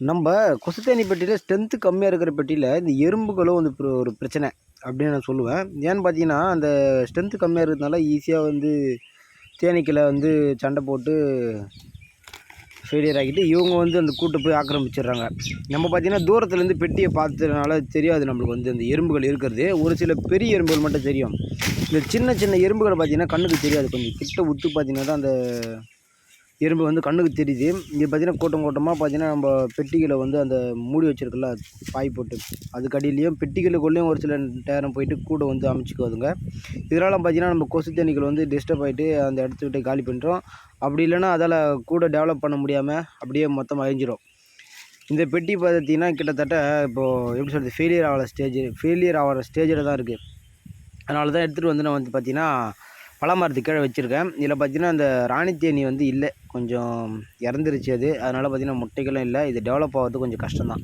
நம்ம கொசுத்தேனி பெட்டியில் ஸ்ட்ரென்த்து கம்மியாக இருக்கிற பெட்டியில் இந்த எறும்புகளும் வந்து ஒரு ஒரு பிரச்சனை அப்படின்னு நான் சொல்லுவேன். ஏன்னு பார்த்தீங்கன்னா அந்த ஸ்ட்ரென்த்து கம்மியாக இருக்கிறதுனால ஈஸியாக வந்து தேனீக்களை வந்து சண்டை போட்டு ஃபெயிலியர் ஆக்கிட்டு இவங்க வந்து அந்த கூட்டை போய் ஆக்கிரமிச்சிடுறாங்க. நம்ம பார்த்தீங்கன்னா தூரத்துலேருந்து பெட்டியை பார்த்ததுனால தெரியாது நம்மளுக்கு வந்து அந்த எறும்புகள் இருக்கிறது. ஒரு சில பெரிய எறும்புகள் மட்டும் தெரியும். இந்த சின்ன சின்ன எறும்புகளை பார்த்தீங்கன்னா கண்ணுக்கு தெரியாது. கொஞ்சம் கிட்ட உத்து பார்த்தீங்கன்னா தான் அந்த எறும்பு வந்து கண்ணுக்கு தெரியுது. இங்கே பார்த்தீங்கன்னா கூட்டம் கூட்டமாக பார்த்தீங்கன்னா நம்ம பெட்டிகளை வந்து அந்த மூடி வச்சிருக்கல பாய் போட்டு. அதுக்கு அடியிலையும் பெட்டிகளுக்குள்ளேயும் ஒரு சில நேரம் போயிட்டு கூடை வந்து அமைச்சிக்குவாதுங்க. இதனால் பார்த்தீங்கன்னா நம்ம கொசு தேனீக்கள் வந்து டிஸ்டர்ப் ஆகிட்டு அந்த இடத்த விட்டு காலி பண்ணுறோம் அப்படி இல்லைன்னா அதால் கூட டெவலப் பண்ண முடியாமல் அப்படியே மொத்தமாக அழிஞ்சிரும். இந்த பெட்டி பார்த்தீங்கன்னா கிட்டத்தட்ட இப்போது எப்படி சொல்கிறது ஃபெயிலியர் ஆகிற ஸ்டேஜ் ஃபெயிலியர் ஆகிற ஸ்டேஜில் தான் இருக்குது அதனால தான் எடுத்துகிட்டு வந்து நான் வந்து பார்த்தீங்கன்னா பலாமரத்து கீழே வச்சுருக்கேன். இதில் பார்த்தீங்கன்னா அந்த ராணி தேனி வந்து இல்லை. கொஞ்சம் இறந்துருச்சு அது. அதனால் பார்த்தீங்கன்னா முட்டைகளும் இல்லை. இது டெவலப் ஆகிறது கொஞ்சம் கஷ்டம் தான்